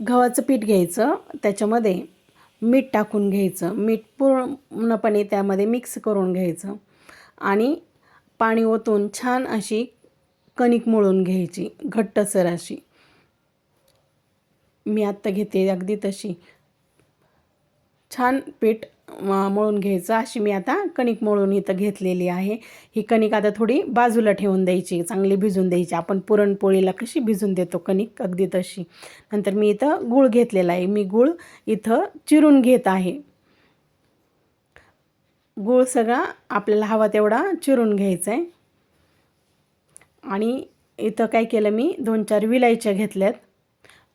गव्हाचं पीठ घ्यायचं त्याच्यामध्ये मीठ टाकून घ्यायचं. मीठ पूर्णपणे त्यामध्ये मिक्स करून घ्यायचं. आणि पाणी ओतून छान अशी कणिक मळून घ्यायची घट्टसर अशी. मी आत्ता घेते अगदी तशी. छान पीठ मळून घ्यायचं. अशी मी आता कणिक मळून इथं घेतलेली आहे. ही कणिक आता थोडी बाजूला ठेवून द्यायची चांगली भिजून द्यायची. आपण पुरणपोळीला कशी भिजून देतो कणिक? अगदी तशी. नंतर मी इथं गूळ घेतलेला आहे. मी गूळ इथं चिरून घेत आहे. गूळ सगळा आपल्याला हवा तेवढा चिरून घ्यायचा आहे आणि इथं काय केलं मी? दोन चार विलायच्या घेतल्यात.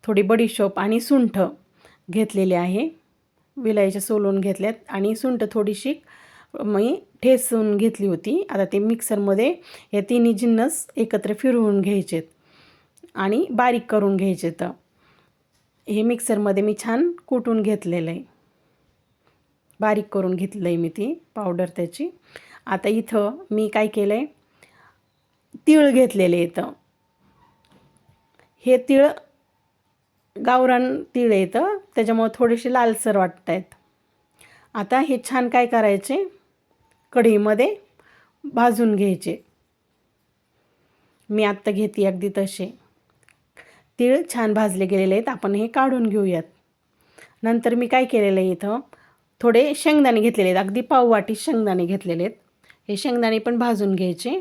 थोडी बडीशोप आणि सुंठ घेतलेले आहे. विलायच्या सोलून घेतल्यात आणि सुंठ थोडीशी मी ठेसून घेतली होती. आता ते मिक्सरमध्ये हे तिन्ही जिन्नस एकत्र फिरवून घ्यायचेत आणि बारीक करून घ्यायचे तर हे मिक्सरमध्ये मी छान कुटून घेतलेलं आहे बारीक करून घेतलं आहे मी ती पावडर त्याची. आता इथं मी काय केलं आहे तीळ घेतलेले इथं हे तीळ गावरान तीळ येतं त्याच्यामुळं थोडेसे लालसर वाटत आहेत आता हे छान काय करायचे? कढईमध्ये भाजून घ्यायचे. मी आत्ता घेते अगदी तसे. तीळ छान भाजले गेलेले आहेत. आपण हे काढून घेऊयात. नंतर मी काय केलेलं आहे इथं? थोडे शेंगदाणे घेतलेले आहेत. अगदी पाववाटी शेंगदाणे घेतलेले आहेत. हे शेंगदाणे पण भाजून घ्यायचे.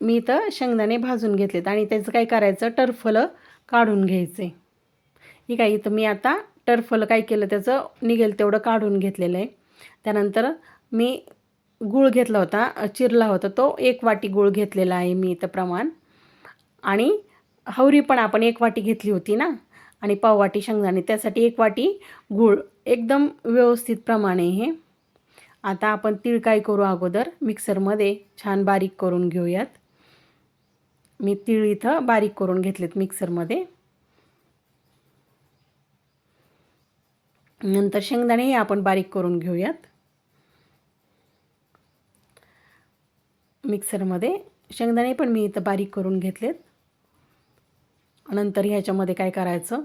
मी इथं शेंगदाणे भाजून घेतलेत. आणि त्याचं काय करायचं? टरफलं काढून घ्यायचे. ही काय इथं मी आता टर्फल काय केलं त्याचं निघेल तेवढं काढून घेतलेलं आहे. त्यानंतर मी गूळ घेतला होता चिरला होता तो एक वाटी गूळ घेतलेला आहे मी इथं प्रमाण. आणि हवरी पण आपण एक वाटी घेतली होती ना आणि पाव वाटी शेंगदाणे त्यासाठी एक वाटी गूळ एकदम व्यवस्थित प्रमाण आहे हे. आता आपण तीळ काय करू अगोदर मिक्सरमध्ये छान बारीक करून घेऊयात. मी तीळ इथं बारीक करून घेतलेत मिक्सरमध्ये. नंतर शेंगदाणेही आपण बारीक करून घेऊयात. मिक्सरमध्ये शेंगदाणे पण मी इथं बारीक करून घेतलेत. नंतर ह्याच्यामध्ये काय करायचं?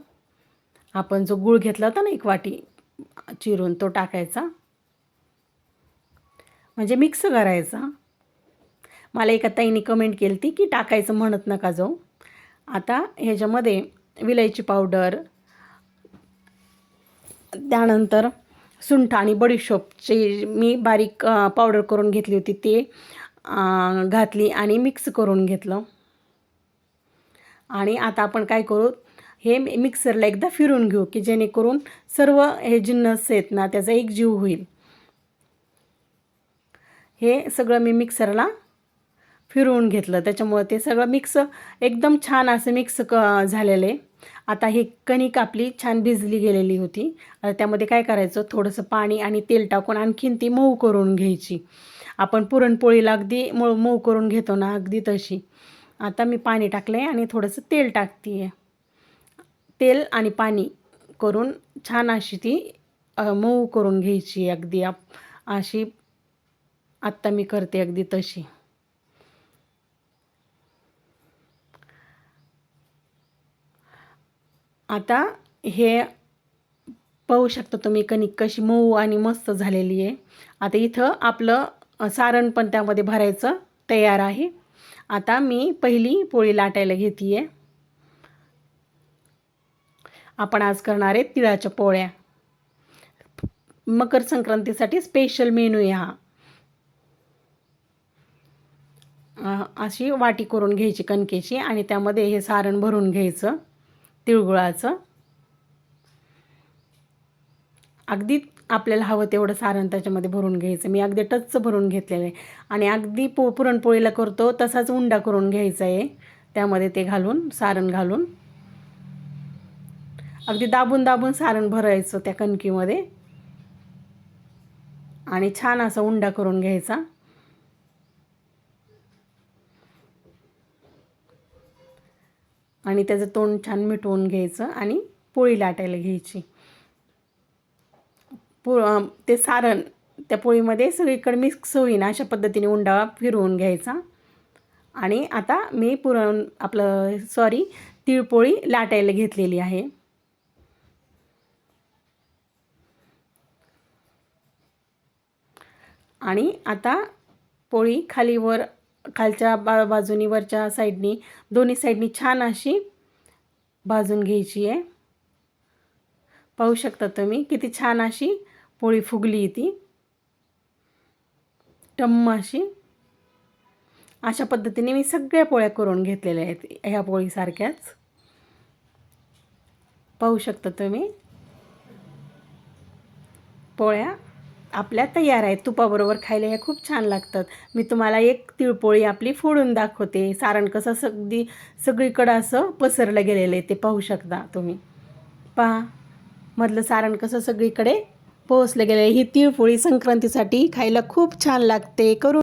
आपण जो गूळ घेतला होता ना एक वाटी चिरून तो टाकायचा. म्हणजे मिक्स करायचा. मला एका ताईने कमेंट केली ती की टाकायचं म्हणत नका जाऊ. आता ह्याच्यामध्ये विलायची पावडर त्यानंतर सुंठ आणि बडीशोपची मी बारीक पावडर करून घेतली होती ते घातली आणि मिक्स करून घेतलं. आणि आता आपण काय करू हे मिक्सरला एकदा फिरून घेऊ की जेणेकरून सर्व हे जिन्नस आहेत ना त्याचा एक जीव होईल. हे सगळं मी मिक्सरला फिरवून घेतलं. त्याच्यामुळं ते सगळं मिक्स एकदम छान असं मिक्स क झालेलं. आहे आता ही कणिक आपली छान भिजली गेलेली होती. त्यामध्ये काय करायचं? थोडंसं पाणी आणि तेल टाकून आणखीन ती मऊ करून घ्यायची. आपण पुरणपोळीला अगदी मऊ मऊ करून घेतो ना अगदी तशी. आता मी पाणी टाकलं आहे आणि थोडंसं तेल टाकते आहे तेल आणि पाणी करून छान अशी ती मऊ करून घ्यायची अगदी आप अशी आत्ता मी करते अगदी तशी. आता हे पाहू शकता तुम्ही कणिक कशी मऊ आणि मस्त झालेली आहे. आता इथं आपलं सारण पण त्यामध्ये भरायचं तयार आहे. आता मी पहिली पोळी लाटायला घेते आहे आपण आज करणार आहे तिळाच्या पोळ्या. मकर संक्रांतीसाठी स्पेशल मेनू आहे हा. अशी वाटी करून घ्यायची कणकेची आणि त्यामध्ये हे सारण भरून घ्यायचं. तिळगुळाचं. अगदी आपल्याला हवं तेवढं सारण त्याच्यामध्ये भरून घ्यायचं. मी अगदी टच्च भरून घेतलेलं आहे. आणि अगदी पो पुरणपोळीला करतो तसाच उंडा करून घ्यायचा आहे. त्यामध्ये ते घालून सारण घालून. अगदी दाबून दाबून सारण भरायचं त्या कणकीमध्ये. आणि छान असा उंडा करून घ्यायचा. आणि त्याचं तोंड छान मिटवून घ्यायचं आणि पोळी लाटायला घ्यायची. पो ते सारण त्या पोळीमध्ये सगळीकडे मिक्स होईन अशा पद्धतीने उंडा फिरवून घ्यायचा. आणि आता मी पुरण आपलं सॉरी तिळपोळी लाटायला घेतलेली आहे. आणि आता पोळी खाली वर खालच्या बा बाजूनी वरच्या साईडनी दोन्ही साईडनी छान अशी भाजून घ्यायची आहे. पाहू शकता तुम्ही किती छान अशी पोळी फुगली ती. टम्म अशी. अशा पद्धतीने मी सगळ्या पोळ्या करून घेतलेल्या आहेत ह्या पोळीसारख्याच. पाहू शकता तुम्ही. पोळ्या आपल्या तयार आहेत. तुपाबरोबर खायला ह्या खूप छान लागतात. मी तुम्हाला एक तिळपोळी आपली फोडून दाखवते. सारण कसं सगळी सगळीकडं असं पसरलं गेलेलं आहे ते पाहू शकता तुम्ही. पहा मधलं सारण कसं सगळीकडे पोहोचलं गेलं ही तिळपोळी संक्रांतीसाठी खायला खूप छान लागते. करून